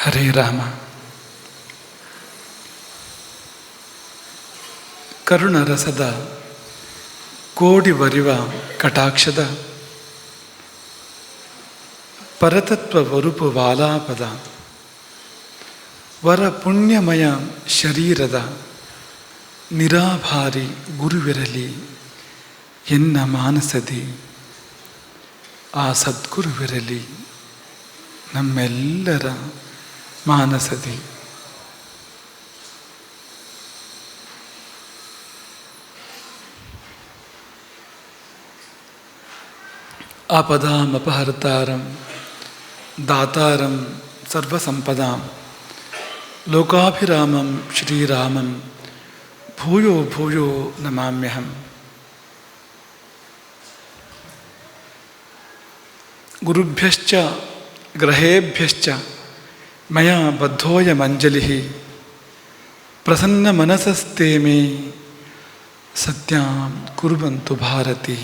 ಹರೇ ರಾಮ. ಕರುಣರಸದ ಕೋಡಿ ಬರಿವ ಕಟಾಕ್ಷದ ಪರತತ್ವ ವರುಪು ವಾಲಾಪದ ವರ ಪುಣ್ಯಮಯ ಶರೀರದ ನಿರಾಭಾರಿ ಗುರುವಿರಲಿ ಎನ್ನ ಮಾನಸದಿ ಆ ಸದ್ಗುರುವಿರಲಿ ನಮ್ಮೆಲ್ಲರ मानसधि आपदाम अपहर्तारम दातारम सर्वसंपदाम लोकाभिरामम श्रीरामम भूयो भूयो नमाम्यहम। गुरुभ्य ग्रहेभ्य ಬದ್ಧೋಯಮಂಜಲಿ ಪ್ರಸನ್ನ ಮನಸಸ್ತೆ ಮೇ ಸತ್ಯಾಂ ಕುರುವಂತು ಭಾರತಿ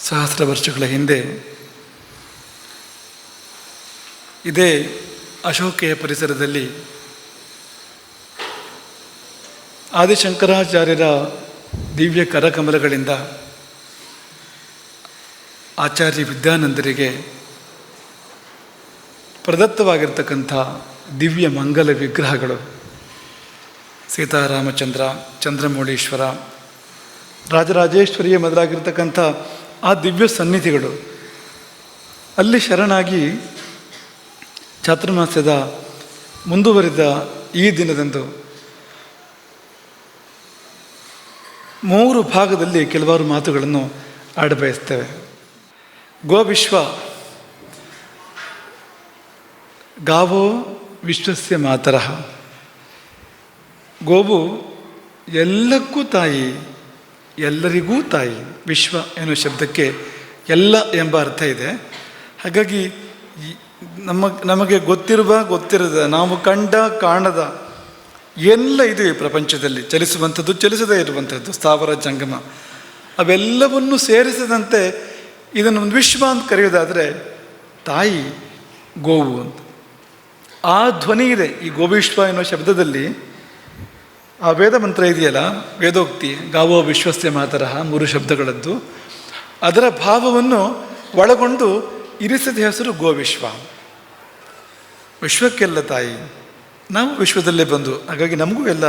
ಸಹಸ್ರ ವರ್ಷಗಳ ಹಿಂದೆ ಇದೇ ಅಶೋಕೆಯ ಪರಿಸರದಲ್ಲಿ ಆದಿಶಂಕರಾಚಾರ್ಯರ ದಿವ್ಯ ಕರಕಮಲಗಳಿಂದ ಆಚಾರ್ಯ ವಿದ್ಯಾನಂದರಿಗೆ ಪ್ರದತ್ತವಾಗಿರ್ತಕ್ಕಂಥ ದಿವ್ಯ ಮಂಗಲ ವಿಗ್ರಹಗಳು. ಸೀತಾರಾಮಚಂದ್ರ, ಚಂದ್ರಮೌಳೀಶ್ವರ, ರಾಜರಾಜೇಶ್ವರಿಯ ಮೊದಲಾಗಿರ್ತಕ್ಕಂಥ ಆ ದಿವ್ಯ ಸನ್ನಿಧಿಗಳು ಅಲ್ಲಿ ಶರಣಾಗಿ ಚಾತುರ್ಮಾಸ್ಯದ ಮುಂದುವರಿದ ಈ ದಿನದಂದು ಮೂರು ಭಾಗದಲ್ಲಿ ಕೆಲವಾರು ಮಾತುಗಳನ್ನು ಆಡಬಯಸ್ತೇವೆ. ಗೋವಿಶ್ವ ಗಾವೋ ವಿಶ್ವಸ್ಯ ಮಾತರಃ. ಗೋವು ಎಲ್ಲಕ್ಕೂ ತಾಯಿ, ಎಲ್ಲರಿಗೂ ತಾಯಿ. ವಿಶ್ವ ಎನ್ನುವ ಶಬ್ದಕ್ಕೆ ಎಲ್ಲ ಎಂಬ ಅರ್ಥ ಇದೆ. ಹಾಗಾಗಿ ನಮ್ಮ, ನಮಗೆ ಗೊತ್ತಿರುವ ಗೊತ್ತಿರದ, ನಾವು ಕಂಡ ಕಾಣದ ಎಲ್ಲ ಇದೆ ಪ್ರಪಂಚದಲ್ಲಿ ಚಲಿಸುವಂಥದ್ದು, ಚಲಿಸದೇ ಇರುವಂಥದ್ದು, ಸ್ಥಾವರ, ಜಂಗಮ. ಅವೆಲ್ಲವನ್ನು ಸೇರಿಸದಂತೆ ಇದನ್ನು ಒಂದು ವಿಶ್ವ ಅಂತ ಕರೆಯೋದಾದರೆ ತಾಯಿ ಗೋವು ಅಂತ. ಆ ಧ್ವನಿ ಇದೆ ಈ ಗೋವಿಶ್ವ ಎನ್ನುವ ಶಬ್ದದಲ್ಲಿ. ಆ ವೇದ ಮಂತ್ರ ಇದೆಯಲ್ಲ, ವೇದೋಕ್ತಿ, ಗಾವೋ ವಿಶ್ವಸ್ಯ ಮಾತರಹ, ಮೂರು ಶಬ್ದಗಳದ್ದು. ಅದರ ಭಾವವನ್ನು ಒಳಗೊಂಡು ಇರಿಸಿದ ಹೆಸರು ಗೋವಿಶ್ವ. ವಿಶ್ವಕ್ಕೆಲ್ಲ ತಾಯಿ. ನಾವು ವಿಶ್ವದಲ್ಲೇ ಬಂದು, ಹಾಗಾಗಿ ನಮಗೂ ಎಲ್ಲ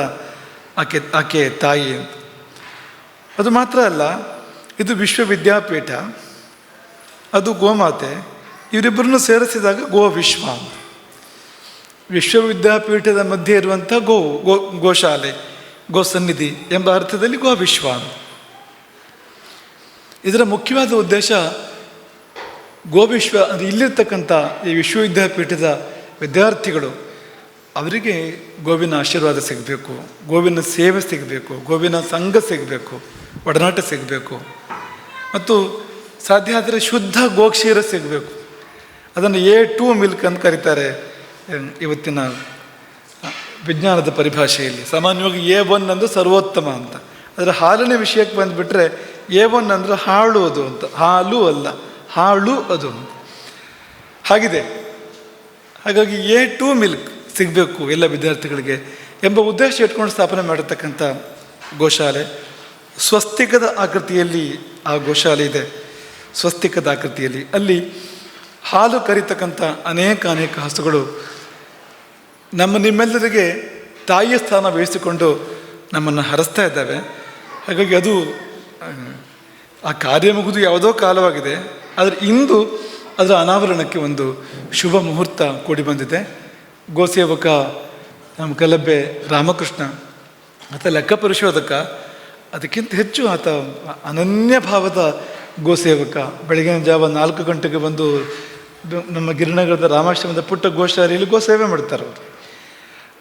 ಆಕೆ ಆಕೆ ತಾಯಿ ಅಂತ. ಅದು ಮಾತ್ರ ಅಲ್ಲ, ಇದು ವಿಶ್ವವಿದ್ಯಾಪೀಠ, ಅದು ಗೋಮಾತೆ, ಇವರಿಬ್ಬರನ್ನು ಸೇರಿಸಿದಾಗ ಗೋ ವಿಶ್ವ ವಿಶ್ವವಿದ್ಯಾಪೀಠದ ಮಧ್ಯೆ ಇರುವಂಥ ಗೋ ಗೋ, ಗೋಶಾಲೆ ಗೋ ಸನ್ನಿಧಿ ಎಂಬ ಅರ್ಥದಲ್ಲಿ ಗೋ ವಿಶ್ವ ಇದರ ಮುಖ್ಯವಾದ ಉದ್ದೇಶ ಗೋವಿಶ್ವ ಅಂದರೆ ಇಲ್ಲಿರ್ತಕ್ಕಂಥ ಈ ವಿಶ್ವವಿದ್ಯಾಪೀಠದ ವಿದ್ಯಾರ್ಥಿಗಳು ಅವರಿಗೆ ಗೋವಿನ ಆಶೀರ್ವಾದ ಸಿಗಬೇಕು, ಗೋವಿನ ಸೇವೆ ಸಿಗಬೇಕು, ಗೋವಿನ ಸಂಘ ಸಿಗಬೇಕು, ಒಡನಾಟ ಸಿಗಬೇಕು. ಮತ್ತು ಸಾಧ್ಯ ಆದರೆ ಶುದ್ಧ ಗೋಕ್ಷೀರ ಸಿಗಬೇಕು. ಅದನ್ನು ಎ ಟು ಮಿಲ್ಕ್ ಅಂತ ಕರೀತಾರೆ ಇವತ್ತಿನ ವಿಜ್ಞಾನದ ಪರಿಭಾಷೆಯಲ್ಲಿ. ಸಾಮಾನ್ಯವಾಗಿ ಎ ಒನ್ ಅಂದರೆ ಸರ್ವೋತ್ತಮ ಅಂತ. ಅದರ ಹಾಲಿನ ವಿಷಯಕ್ಕೆ ಬಂದುಬಿಟ್ರೆ, ಎ ಒನ್ ಅಂದರೆ ಹಾಳು ಅದು ಅಂತ. ಹಾಲು ಅಲ್ಲ, ಹಾಳು ಅದು ಹಾಗಿದೆ. ಹಾಗಾಗಿ ಎ ಟು ಮಿಲ್ಕ್ ಸಿಗಬೇಕು ಎಲ್ಲ ವಿದ್ಯಾರ್ಥಿಗಳಿಗೆ ಎಂಬ ಉದ್ದೇಶ ಇಟ್ಕೊಂಡು ಸ್ಥಾಪನೆ ಮಾಡಿರ್ತಕ್ಕಂಥ ಗೋಶಾಲೆ. ಸ್ವಸ್ತಿಕದ ಆಕೃತಿಯಲ್ಲಿ ಆ ಗೋಶಾಲೆ ಇದೆ. ಸ್ವಸ್ತಿಕದ ಆಕೃತಿಯಲ್ಲಿ. ಅಲ್ಲಿ ಹಾಲು ಕರಿತಕ್ಕಂಥ ಅನೇಕ ಅನೇಕ ಹಸುಗಳು ನಮ್ಮ ನಿಮ್ಮೆಲ್ಲರಿಗೆ ತಾಯಿಯ ಸ್ಥಾನ ವಹಿಸಿಕೊಂಡು ನಮ್ಮನ್ನು ಹರಿಸ್ತಾ ಇದ್ದಾವೆ. ಹಾಗಾಗಿ ಅದು ಆ, ಕಾರ್ಯ ಮುಗಿದು ಯಾವುದೋ ಕಾಲವಾಗಿದೆ. ಆದರೆ ಇಂದು ಅದರ ಅನಾವರಣಕ್ಕೆ ಒಂದು ಶುಭ ಮುಹೂರ್ತ ಕೂಡಿ ಬಂದಿದೆ. ಗೋಸೇವಕ ನಮ್ಮ ಕಲಬ್ಬೆ ರಾಮಕೃಷ್ಣ ಆತ ಲೆಕ್ಕ ಪರಿಶೋಧಕ, ಅದಕ್ಕಿಂತ ಹೆಚ್ಚು ಆತ ಅನನ್ಯ ಭಾವದ ಗೋಸೇವಕ. ಬೆಳಗಿನ ಜಾವ ನಾಲ್ಕು ಗಂಟೆಗೆ ಬಂದು ನಮ್ಮ ಗಿರಿನಗರದ ರಾಮಾಶ್ರಮದ ಪುಟ್ಟ ಗೋಶಾಲೆಯಲ್ಲಿ ಗೋಸೇವೆ ಮಾಡ್ತಾರೆ ಅವರು.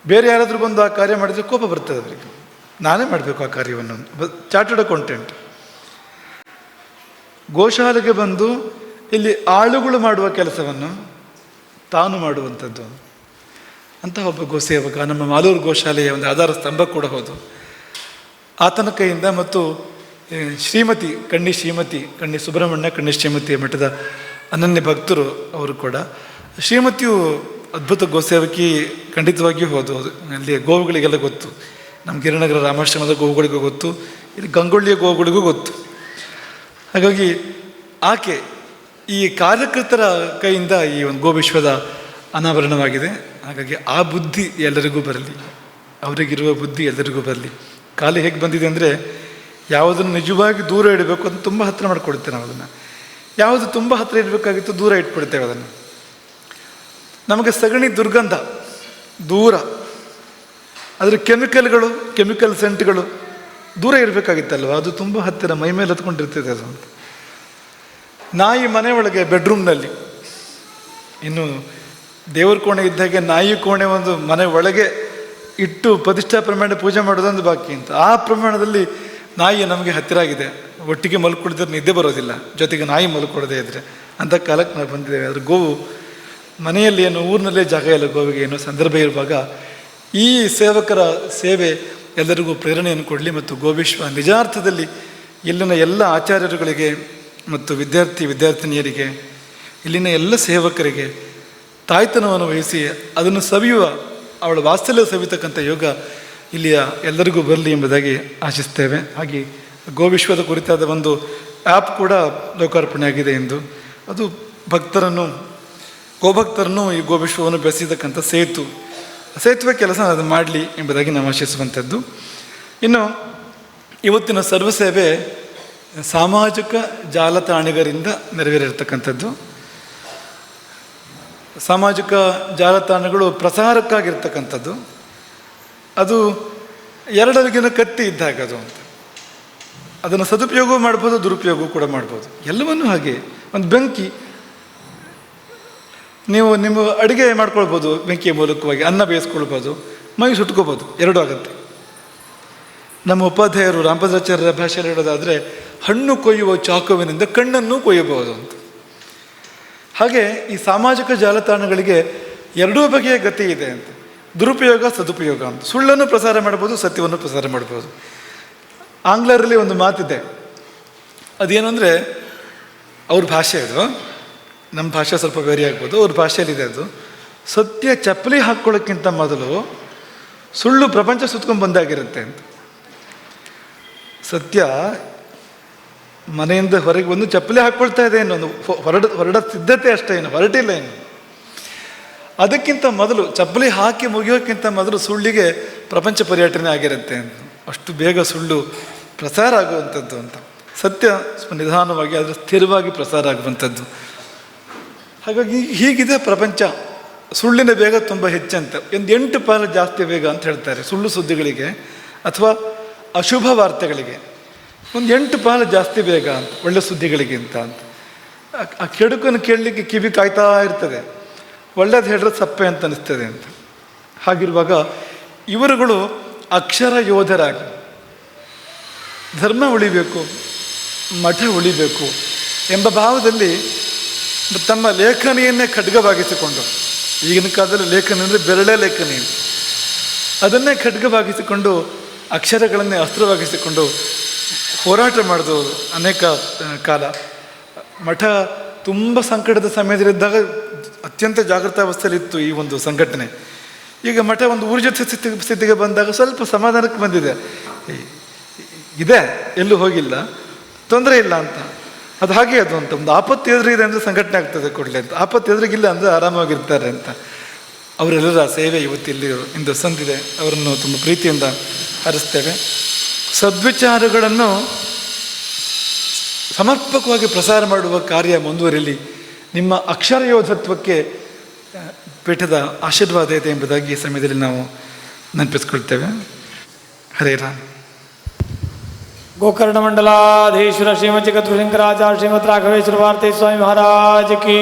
ಬೇರೆ ಯಾರಾದರೂ ಬಂದು ಆ ಕಾರ್ಯ ಮಾಡಿದರೆ ಕೋಪ ಬರ್ತದೆ ಅವರಿಗೆ. ನಾನೇ ಮಾಡಬೇಕು ಆ ಕಾರ್ಯವನ್ನು. ಚಾರ್ಟರ್ಡ್ ಅಕೌಂಟೆಂಟ್ ಗೋಶಾಲೆಗೆ ಬಂದು ಇಲ್ಲಿ ಆಳುಗಳು ಮಾಡುವ ಕೆಲಸವನ್ನು ತಾನು ಮಾಡುವಂಥದ್ದು. ಅಂತ ಒಬ್ಬ ಗೋಸೇವಕ ನಮ್ಮ ಮಾಲೂರು ಗೋಶಾಲೆಯ ಒಂದು ಆಧಾರ ಸ್ತಂಭ ಕೂಡ ಹೌದು. ಆತನ ಕೈಯಿಂದ ಮತ್ತು ಶ್ರೀಮತಿ, ಕಣ್ಣಿ ಶ್ರೀಮತಿ, ಕಣ್ಣಿ ಸುಬ್ರಹ್ಮಣ್ಯ, ಕಣ್ಣಿ ಶ್ರೀಮತಿ ಮಠದ ಅನನ್ಯ ಭಕ್ತರು ಅವರು ಕೂಡ. ಶ್ರೀಮತಿಯು ಅದ್ಭುತ ಗೋಸೇವಕಿ ಖಂಡಿತವಾಗಿಯೂ ಹೋದು. ಅಲ್ಲಿ ಗೋವುಗಳಿಗೆಲ್ಲ ಗೊತ್ತು. ನಮ್ಮ ಗಿರಿನಗರ ರಾಮಾಶ್ರಮದ ಗೋವುಗಳಿಗೂ ಗೊತ್ತು. ಇಲ್ಲಿ ಗಂಗೊಳ್ಳಿಯ ಗೋವುಗಳಿಗೂ ಗೊತ್ತು. ಹಾಗಾಗಿ ಆಕೆ ಈ ಕಾರ್ಯಕರ್ತರ ಕೈಯಿಂದ ಈ ಒಂದು ಗೋವಿಶ್ವದ ಅನಾವರಣವಾಗಿದೆ. ಹಾಗಾಗಿ ಆ ಬುದ್ಧಿ ಎಲ್ಲರಿಗೂ ಬರಲಿ. ಅವರಿಗಿರುವ ಬುದ್ಧಿ ಎಲ್ಲರಿಗೂ ಬರಲಿ. ಕಾಲ ಹೇಗೆ ಬಂದಿದೆ ಅಂದರೆ ಯಾವುದನ್ನು ನಿಜವಾಗಿ ದೂರ ಇಡಬೇಕು ಅಂತ ತುಂಬ ಹತ್ತಿರ ಮಾಡ್ಕೊಡ್ತೇವೆ ನಾವು ಅದನ್ನು. ಯಾವುದು ತುಂಬ ಹತ್ತಿರ ಇಡಬೇಕಾಗಿತ್ತು ದೂರ ಇಟ್ಬಿಡ್ತೇವೆ ಅದನ್ನು. ನಮಗೆ ಸಗಣಿ ದುರ್ಗಂಧ, ದೂರ. ಅದರ ಕೆಮಿಕಲ್ಗಳು, ಕೆಮಿಕಲ್ ಸೆಂಟ್ಗಳು ದೂರ ಇರಬೇಕಾಗಿತ್ತಲ್ವ? ಅದು ತುಂಬ ಹತ್ತಿರ ಮೈ ಮೇಲೆ ಹತ್ಕೊಂಡಿರ್ತದೆ ಅದು ನಾಯಿ ಮನೆ ಒಳಗೆ ಬೆಡ್ರೂಮ್ನಲ್ಲಿ ಇನ್ನು ದೇವ್ರ ಕೋಣೆ ಇದ್ದಾಗೆ ನಾಯಿ ಕೋಣೆ ಒಂದು ಮನೆ ಒಳಗೆ ಇಟ್ಟು ಪ್ರತಿಷ್ಠಾ ಪ್ರಮಾಣ ಪೂಜೆ ಮಾಡೋದೊಂದು ಬಾಕಿ ಅಂತ. ಆ ಪ್ರಮಾಣದಲ್ಲಿ ನಾಯಿ ನಮಗೆ ಹತ್ತಿರ ಆಗಿದೆ ಒಟ್ಟಿಗೆ ಮಲ್ಕೊಳ್ದಿದ್ರೆ ನಿದ್ದೆ ಬರೋದಿಲ್ಲ. ಜೊತೆಗೆ ನಾಯಿ ಮಲ್ಕೊಡದೇ ಇದ್ರೆ. ಅಂಥ ಕಾಲಕ್ಕೆ ನಾವು ಬಂದಿದ್ದೇವೆ. ಆದರೆ ಗೋವು ಮನೆಯಲ್ಲಿ ಏನು, ಊರಿನಲ್ಲೇ ಜಾಗ ಇಲ್ಲ ಗೋವಿಗೆ ಏನೋ ಸಂದರ್ಭ ಇರುವಾಗ ಈ ಸೇವಕರ ಸೇವೆ ಎಲ್ಲರಿಗೂ ಪ್ರೇರಣೆಯನ್ನು ಕೊಡಲಿ ಮತ್ತು ಗೋವಿಶ್ವ ನಿಜಾರ್ಥದಲ್ಲಿ ಇಲ್ಲಿನ ಎಲ್ಲ ಆಚಾರ್ಯರುಗಳಿಗೆ ಮತ್ತು ವಿದ್ಯಾರ್ಥಿ ವಿದ್ಯಾರ್ಥಿನಿಯರಿಗೆ, ಇಲ್ಲಿನ ಎಲ್ಲ ಸೇವಕರಿಗೆ ತಾಯ್ತನವನ್ನು ವಹಿಸಿ ಅದನ್ನು ಸವಿಯುವ ಅವಳ ವಾತ್ಸಲ್ಯ ಸವಿತಕ್ಕಂಥ ಯೋಗ ಇಲ್ಲಿಯ ಎಲ್ಲರಿಗೂ ಬರಲಿ ಎಂಬುದಾಗಿ ಆಶಿಸ್ತೇವೆ. ಹಾಗೆ ಗೋವಿಶ್ವದ ಕುರಿತಾದ ಒಂದು ಆ್ಯಪ್ ಕೂಡ ಲೋಕಾರ್ಪಣೆ ಆಗಿದೆ ಎಂದು. ಅದು ಭಕ್ತರನ್ನು, ಗೋಭಕ್ತರನ್ನು ಈ ಗೋವಿಶ್ವವನ್ನು ಬೆಳೆಸಿದಕ್ಕಂಥ ಸೇತು. ಸೇತುವೆ ಕೆಲಸ ಅದು ಮಾಡಲಿ ಎಂಬುದಾಗಿ ನಾವು ಆಶಿಸುವಂಥದ್ದು. ಇನ್ನು, ಇವತ್ತಿನ ಸರ್ವಸೇವೆ ಸಾಮಾಜಿಕ ಜಾಲತಾಣಿಗರಿಂದ ನೆರವೇರಿರ್ತಕ್ಕಂಥದ್ದು. ಸಾಮಾಜಿಕ ಜಾಲತಾಣಗಳು ಪ್ರಸಾರಕ್ಕಾಗಿರ್ತಕ್ಕಂಥದ್ದು. ಅದು ಎರಡರಿಗಿನ ಕತ್ತಿ ಇದ್ದಾಗ ಅದು ಅಂತ. ಅದನ್ನು ಸದುಪಯೋಗವೂ ಮಾಡ್ಬೋದು ದುರುಪಯೋಗ ಕೂಡ ಮಾಡ್ಬೋದು. ಎಲ್ಲವನ್ನೂ ಹಾಗೆ. ಒಂದು ಬೆಂಕಿ. ನೀವು ನಿಮ್ಮ ಅಡುಗೆ ಮಾಡ್ಕೊಳ್ಬೋದು, ಬೆಂಕಿಯ ಮೂಲಕವಾಗಿ ಅನ್ನ ಬೇಯಿಸ್ಕೊಳ್ಬೋದು ಮೈ ಸುಟ್ಕೋಬೋದು ಎರಡೂ ಆಗುತ್ತೆ. ನಮ್ಮ ಉಪಾಧ್ಯಾಯರು, ರಾಮಭದ್ರಾಚಾರ್ಯರ ಭಾಷೆಯಲ್ಲಿ ಹೇಳೋದಾದರೆ ಹಣ್ಣು ಕೊಯ್ಯುವ ಚಾಕುವಿನಿಂದ ಕಣ್ಣನ್ನು ಕೊಯ್ಯಬಹುದು ಅಂತ. ಹಾಗೆ ಈ ಸಾಮಾಜಿಕ ಜಾಲತಾಣಗಳಿಗೆ ಎರಡೂ ಬಗೆಯ ಗತಿ ಇದೆ ಅಂತ. ದುರುಪಯೋಗ, ಸದುಪಯೋಗ ಅಂತ. ಸುಳ್ಳನ್ನು ಪ್ರಸಾರ ಮಾಡ್ಬೋದು ಸತ್ಯವನ್ನು ಪ್ರಸಾರ ಮಾಡ್ಬೋದು ಆಂಗ್ಲರಲ್ಲಿ ಒಂದು ಮಾತಿದೆ. ಅದೇನು ಅಂದರೆ ಅವ್ರ ಭಾಷೆ ಅದು. ನಮ್ಮ ಭಾಷೆ ಸ್ವಲ್ಪ ಬೇರೆ ಆಗ್ಬೋದು. ಅವ್ರ ಭಾಷೆಯಲ್ಲಿದೆ ಅದು. ಸತ್ಯ ಚಪ್ಪಲಿ ಹಾಕ್ಕೊಳ್ಳೋಕ್ಕಿಂತ ಮೊದಲು ಸುಳ್ಳು ಪ್ರಪಂಚ ಸುತ್ಕೊಂಡು ಬಂದಾಗಿರುತ್ತೆ ಅಂತ. ಸತ್ಯ ಮನೆಯಿಂದ ಹೊರಗೆ ಬಂದು ಚಪ್ಪಲಿ ಹಾಕ್ಕೊಳ್ತಾ ಇದೆ ಇನ್ನೊಂದು ಹೊರಡ ಹೊರಡ ಸಿದ್ಧತೆ ಅಷ್ಟೇ ಏನು, ಹೊರಟಿಲ್ಲ ಏನು. ಅದಕ್ಕಿಂತ ಮೊದಲು, ಚಪ್ಪಲಿ ಹಾಕಿ ಮುಗಿಯೋಕ್ಕಿಂತ ಮೊದಲು ಸುಳ್ಳಿಗೆ ಪ್ರಪಂಚ ಪರ್ಯಟನೆ ಆಗಿರುತ್ತೆ ಅಂತ. ಅಷ್ಟು ಬೇಗ ಸುಳ್ಳು ಪ್ರಸಾರ ಆಗುವಂಥದ್ದು ಅಂತ. ಸತ್ಯ ನಿಧಾನವಾಗಿ, ಆದರೆ ಸ್ಥಿರವಾಗಿ ಪ್ರಸಾರ ಆಗುವಂಥದ್ದು. ಹಾಗಾಗಿ ಹೀಗಿದೆ ಪ್ರಪಂಚ. ಸುಳ್ಳಿನ ಬೇಗ ತುಂಬ ಹೆಚ್ಚಂತ. ಒಂದು ಎಂಟು ಪಾಲು ಜಾಸ್ತಿ ಬೇಗ ಅಂತ ಹೇಳ್ತಾರೆ ಸುಳ್ಳು ಸುದ್ದಿಗಳಿಗೆ, ಅಥವಾ ಅಶುಭ ವಾರ್ತೆಗಳಿಗೆ. ಒಂದು ಎಂಟು ಪಾಲು ಜಾಸ್ತಿ ಬೇಗ ಅಂತ, ಒಳ್ಳೆ ಸುದ್ದಿಗಳಿಗಿಂತ ಅಂತ ಆ- ಕೆಡುಕನ್ನು ಕೇಳಲಿಕ್ಕೆ ಕಿವಿ ಕಾಯ್ತಾ ಇರ್ತದೆ. ಒಳ್ಳೇದು ಹೇಳಿದ್ರೆ ಸಪ್ಪೆ ಅಂತ ಅನಿಸ್ತದೆ ಅಂತ. ಹಾಗಿರುವಾಗ ಇವರುಗಳು ಅಕ್ಷರ ಯೋಧರಾಗಿ. ಧರ್ಮ ಉಳಿಬೇಕು, ಮಠ ಉಳಿಬೇಕು ಎಂಬ ಭಾವದಲ್ಲಿ ತಮ್ಮ ಲೇಖನಿಯನ್ನೇ ಖಡ್ಗವಾಗಿಸಿಕೊಂಡು ಈಗಿನ ಕಾಲದಲ್ಲಿ ಲೇಖನ ಅಂದರೆ ಬೆರಳೆ ಲೇಖನಿ ಅದನ್ನೇ ಖಡ್ಗವಾಗಿಸಿಕೊಂಡು ಅಕ್ಷರಗಳನ್ನೇ ಅಸ್ತ್ರವಾಗಿಸಿಕೊಂಡು ಹೋರಾಟ ಮಾಡಿದವರು ಅನೇಕ ಕಾಲ. ಮಠ ತುಂಬ ಸಂಕಟದ ಸಮಯದಲ್ಲಿದ್ದಾಗ ಅತ್ಯಂತ ಜಾಗೃತಾವಸ್ಥೆಯಲ್ಲಿತ್ತು ಈ ಒಂದು ಸಂಘಟನೆ. ಈಗ ಮಠ ಒಂದು ಊರ್ಜಿತ ಸ್ಥಿತಿ, ಸ್ಥಿತಿಗೆ ಬಂದಾಗ ಸ್ವಲ್ಪ ಸಮಾಧಾನಕ್ಕೆ ಬಂದಿದೆ. ಇದೆ, ಎಲ್ಲೂ ಹೋಗಿಲ್ಲ. ತೊಂದರೆ ಇಲ್ಲ ಅಂತ. ಅದು ಹಾಗೆ ಅದು ಅಂತ. ಒಂದು ಆಪತ್ತು ಎದುರಿದೆ ಅಂದರೆ ಸಂಘಟನೆ ಆಗ್ತದೆ ಕೊಡಲಿ ಅಂತ. ಆಪತ್ತು ಎದುರಿಗಿಲ್ಲ ಅಂದರೆ ಆರಾಮಾಗಿರ್ತಾರೆ ಅಂತ. ಅವರೆಲ್ಲರ ಸೇವೆ ಇವತ್ತಿಲ್ಲಿ ಇಂದು ಸಂದಿದೆ. ಅವರನ್ನು ತುಂಬ ಪ್ರೀತಿಯಿಂದ ಹರಿಸ್ತೇವೆ. ಸದ್ವಿಚಾರಗಳನ್ನು ಸಮರ್ಪಕವಾಗಿ ಪ್ರಸಾರ ಮಾಡುವ ಕಾರ್ಯ ಮುಂದುವರಿಯಲಿ ನಿಮ್ಮ ಅಕ್ಷರ ಯೋಧತ್ವಕ್ಕೆ ಪೀಠದ ಆಶೀರ್ವಾದ ಇದೆ ಎಂಬುದಾಗಿ ಈ ಸಮಯದಲ್ಲಿ ನಾವು ನೆನಪಿಸ್ಕೊಳ್ತೇವೆ. ಹರೇ ರಾಮ್. ಗೋಕರ್ಣ ಮಂಡಲಾಧೀಶ್ವರ ಶ್ರೀಮತಿ ಕತೃಶಂಕರಾಚಾರ್ಯ ಶ್ರೀಮತ್ ರಾಘವೇಶ್ವರ ಭಾರತೀ ಸ್ವಾಮಿ ಮಹಾರಾಜ ಕೀ